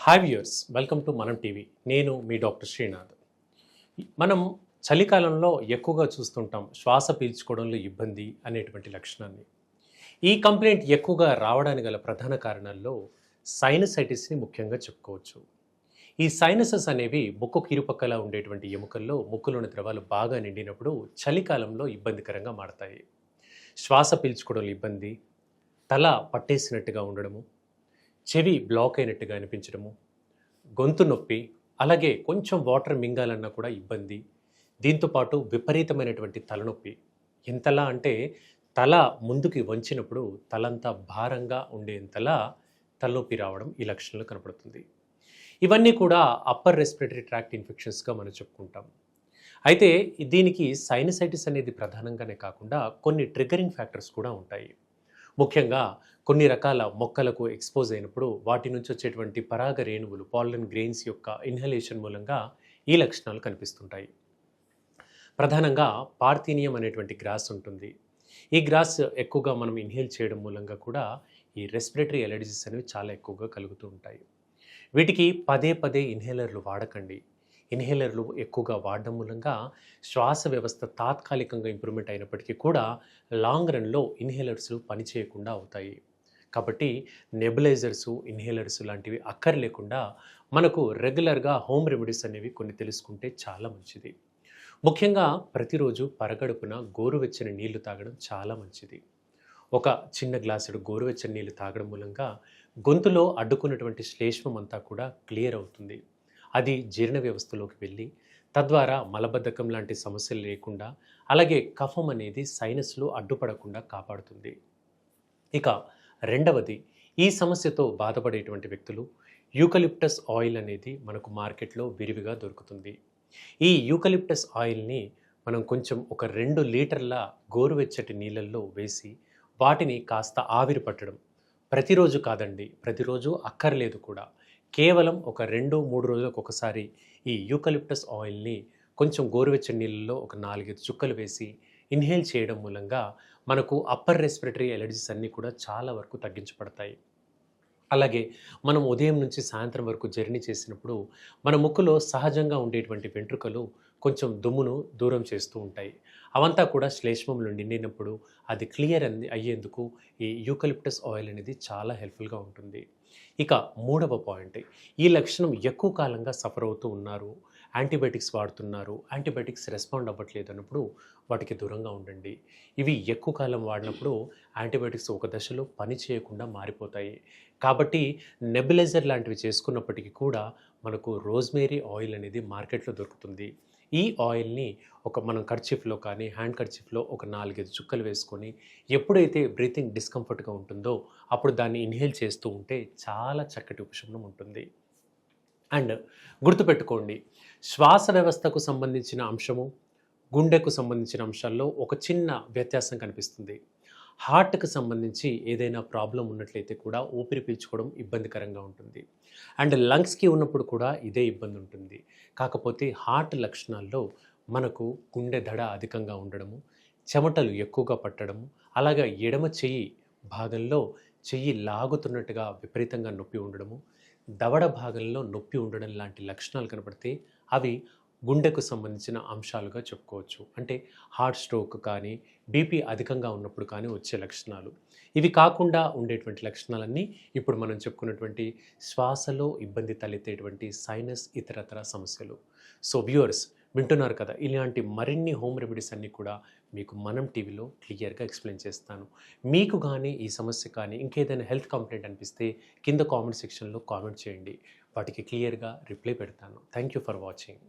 Hi viewers welcome to Manam TV నేను మీ doctor Srinath. మనం చలికాలంలో ఎక్కువగా చూస్తుంటాం శ్వాస పీల్చుకోవడంలో ఇబ్బంది అనేటువంటి లక్షణాన్ని. ఈ కంప్లైంట్ ఎక్కువగా రావడానికి గల ప్రధాన కారణాల్లో సైనసైటిస్ని ముఖ్యంగా చెప్పుకోవచ్చు. ఈ సైనసెస్ అనేవి ముక్కుకు ఇరుపక్కల ఉండేటువంటి ఎముకల్లో ముక్కులోని ద్రవాలు బాగా నిండినప్పుడు చలికాలంలో ఇబ్బందికరంగా మారతాయి. శ్వాస పీల్చుకోవడంలో ఇబ్బంది తల పట్టేసినట్టుగా ఉండడము చెవి బ్లాక్ అయినట్టుగా అనిపించడము గొంతు నొప్పి అలాగే కొంచెం వాటర్ మింగాలన్నా కూడా ఇబ్బంది. దీంతోపాటు విపరీతమైనటువంటి తలనొప్పి. ఎంతలా అంటే తల ముందుకి వంచినప్పుడు తలంతా భారంగా ఉండేంతలా తలనొప్పి రావడం ఈ లక్షణంలో కనపడుతుంది. ఇవన్నీ కూడా అప్పర్ రెస్పిరేటరీ ట్రాక్ట్ ఇన్ఫెక్షన్స్గా మనం చెప్పుకుంటాం. అయితే దీనికి సైనసైటిస్ అనేది ప్రధానంగానే కాకుండా కొన్ని ట్రిగరింగ్ ఫ్యాక్టర్స్ కూడా ఉంటాయి. ముఖ్యంగా కొన్ని రకాల మొక్కలకు ఎక్స్పోజ్ అయినప్పుడు వాటి నుంచి వచ్చేటువంటి పరాగ రేణువులు పాలన్ గ్రెయిన్స్ యొక్క ఇన్హలేషన్ మూలంగా ఈ లక్షణాలు కనిపిస్తుంటాయి. ప్రధానంగా పార్థీనియం అనేటువంటి గ్రాస్ ఉంటుంది. ఈ గ్రాస్ ఎక్కువగా మనం ఇన్హేల్ చేయడం మూలంగా కూడా ఈ రెస్పిరేటరీ అలర్జీస్ అనేవి చాలా ఎక్కువగా కలుగుతూ ఉంటాయి. వీటికి పదే పదే ఇన్హేలర్లు వాడకండి. ఇన్హేలర్లు ఎక్కువగా వాడడం మూలంగా శ్వాస వ్యవస్థ తాత్కాలికంగా ఇంప్రూవ్మెంట్ అయినప్పటికీ కూడా లాంగ్ రన్లో ఇన్హేలర్స్ పనిచేయకుండా అవుతాయి. కాబట్టి నెబులైజర్సు ఇన్హేలర్స్ లాంటివి అక్కర్లేకుండా మనకు రెగ్యులర్గా హోమ్ రెమెడీస్ అనేవి కొన్ని తెలుసుకుంటే చాలా మంచిది. ముఖ్యంగా ప్రతిరోజు పరగడుపున గోరువెచ్చని నీళ్ళు తాగడం చాలా మంచిది. ఒక చిన్న గ్లాసుడు గోరువెచ్చని నీళ్ళు తాగడం మూలంగా గొంతులో అడ్డుకున్నటువంటి శ్లేష్మం అంతా కూడా క్లియర్ అవుతుంది. అది జీర్ణ వ్యవస్థలోకి వెళ్ళి తద్వారా మలబద్ధకం లాంటి సమస్యలు లేకుండా అలాగే కఫం అనేది సైనస్లో అడ్డుపడకుండా కాపాడుతుంది. ఇక రెండవది ఈ సమస్యతో బాధపడేటువంటి వ్యక్తులు యూకలిప్టస్ ఆయిల్ అనేది మనకు మార్కెట్లో విరివిగా దొరుకుతుంది. ఈ యూకలిప్టస్ ఆయిల్ని మనం కొంచెం ఒక రెండు లీటర్ల గోరువెచ్చటి నీళ్ళల్లో వేసి వాటిని కాస్త ఆవిరి పట్టడం. ప్రతిరోజు కాదండి ప్రతిరోజు అక్కర్లేదు కూడా. కేవలం ఒక రెండు మూడు రోజులకు ఒకసారి ఈ యూకలిప్టస్ ఆయిల్ని కొంచెం గోరువెచ్చని నీళ్ళల్లో ఒక నాలుగైదు చుక్కలు వేసి ఇన్హేల్ చేయడం మూలంగా మనకు అప్పర్ రెస్పిరేటరీ ఎలర్జీస్ అన్నీ కూడా చాలా వరకు తగ్గించబడతాయి. అలాగే మనం ఉదయం నుంచి సాయంత్రం వరకు జర్నీ చేసినప్పుడు మన ముక్కులో సహజంగా ఉండేటువంటి వెంట్రుకలు కొంచెం దుమ్మును దూరం చేస్తూ ఉంటాయి. అవంతా కూడా శ్లేష్మంలో నిండినప్పుడు అది క్లియర్ అంది అయ్యేందుకు ఈ యూకలిప్టస్ ఆయిల్ అనేది చాలా హెల్ప్ఫుల్గా ఉంటుంది. ఇక మూడవ పాయింట్ ఈ లక్షణం ఎక్కువ కాలంగా సఫర్ అవుతూ ఉన్నారు. యాంటీబయాటిక్స్ వాడుతున్నారు. యాంటీబయాటిక్స్ రెస్పాండ్ అవ్వట్లేదు అన్నప్పుడు వాటికి దూరంగా ఉండండి. ఇవి ఎక్కువ కాలం వాడినప్పుడు యాంటీబయాటిక్స్ ఒక దశలో పని చేయకుండా మారిపోతాయి. కాబట్టి నెబులైజర్ లాంటివి చేసుకున్నప్పటికీ కూడా మనకు రోజ్మేరీ ఆయిల్ అనేది మార్కెట్లో దొరుకుతుంది. ఈ ఆయిల్ని ఒక మనం కర్చీఫ్లో కానీ హ్యాండ్ కర్చీఫ్లో ఒక నాలుగైదు చుక్కలు వేసుకొని ఎప్పుడైతే బ్రీతింగ్ డిస్కంఫర్ట్గా ఉంటుందో అప్పుడు దాన్ని ఇన్హేల్ చేస్తూ ఉంటే చాలా చక్కటి ఉపశమనం ఉంటుంది. అండ్ గుర్తుపెట్టుకోండి శ్వాస వ్యవస్థకు సంబంధించిన అంశము గుండెకు సంబంధించిన అంశాల్లో ఒక చిన్న వ్యత్యాసం కనిపిస్తుంది. హార్ట్కి సంబంధించి ఏదైనా ప్రాబ్లం ఉన్నట్లయితే కూడా ఊపిరి పీల్చుకోవడం ఇబ్బందికరంగా ఉంటుంది. అండ్ లంగ్స్కి ఉన్నప్పుడు కూడా ఇదే ఇబ్బంది ఉంటుంది. కాకపోతే హార్ట్ లక్షణాల్లో మనకు గుండె దడ అధికంగా ఉండడము చెమటలు ఎక్కువగా పట్టడము అలాగే ఎడమ చెయ్యి భాగంలో చెయ్యి లాగుతున్నట్టుగా విపరీతంగా నొప్పి ఉండడము దవడ భాగంలో నొప్పి ఉండడం లాంటి లక్షణాలు కనపడితే అవి గుండెకు సంబంధించిన అంశాలుగా చెప్పుకోవచ్చు. అంటే హార్ట్ స్ట్రోక్ కానీ బీపీ అధికంగా ఉన్నప్పుడు కానీ వచ్చే లక్షణాలు. ఇవి కాకుండా ఉండేటువంటి లక్షణాలన్నీ ఇప్పుడు మనం చెప్పుకున్నటువంటి శ్వాసలో ఇబ్బంది తలెత్తేటువంటి సైనస్ ఇతరతర సమస్యలు. సో వ్యూవర్స్ వింటున్నారు కదా. ఇలాంటి మరిన్ని హోమ్ రెమెడీస్ అన్నీ కూడా మీకు మనం టీవీలో క్లియర్గా ఎక్స్ప్లెయిన్ చేస్తాను. మీకు కానీ ఈ సమస్య కానీ ఇంకేదైనా హెల్త్ కంప్లైంట్ అనిపిస్తే కింద కామెంట్ సెక్షన్లో కామెంట్ చేయండి. వాటికి క్లియర్గా రిప్లై పెడతాను. Thank you for watching.